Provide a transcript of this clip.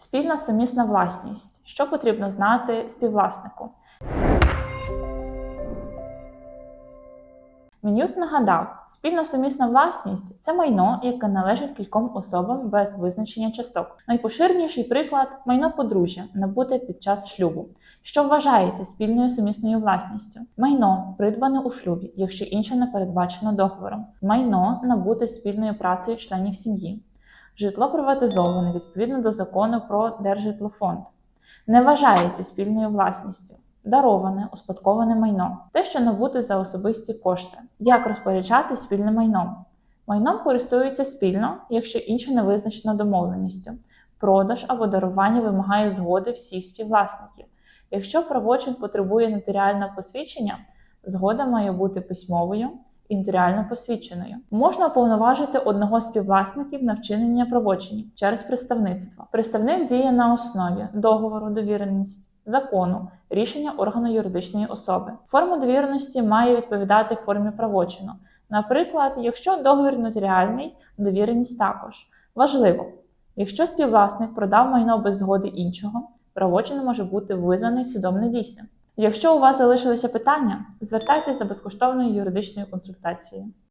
Спільна сумісна власність. Що потрібно знати співвласнику? Мін'юз нагадав, спільна сумісна власність це майно, яке належить кільком особам без визначення часток. Найпоширеніший приклад майно подружжя, набуте під час шлюбу. Що вважається спільною сумісною власністю? Майно придбане у шлюбі, якщо інше не передбачено договором. Майно набуте спільною працею членів сім'ї. Житло приватизоване відповідно до закону про Держжитлофонд. Не вважається спільною власністю. Дароване, успадковане майно, те, що набуте за особисті кошти. Як розпоряджати спільним майном? Майном користуються спільно, якщо інше не визначено домовленістю. Продаж або дарування вимагає згоди всіх співвласників. Якщо правочин потребує нотаріального посвідчення, згода має бути письмовою нотаріально посвідченою. Можна уповноважити одного з співвласників на вчинення правочинів через представництво. Представник діє на основі договору довіреність, закону, рішення органу юридичної особи. Форма довіреності має відповідати формі правочину. Наприклад, якщо договір нотаріальний, довіреність також. Важливо, якщо співвласник продав майно без згоди іншого, правочин може бути визнаний судом недійсним. Якщо у вас залишилися питання, звертайтеся за безкоштовною юридичною консультацією.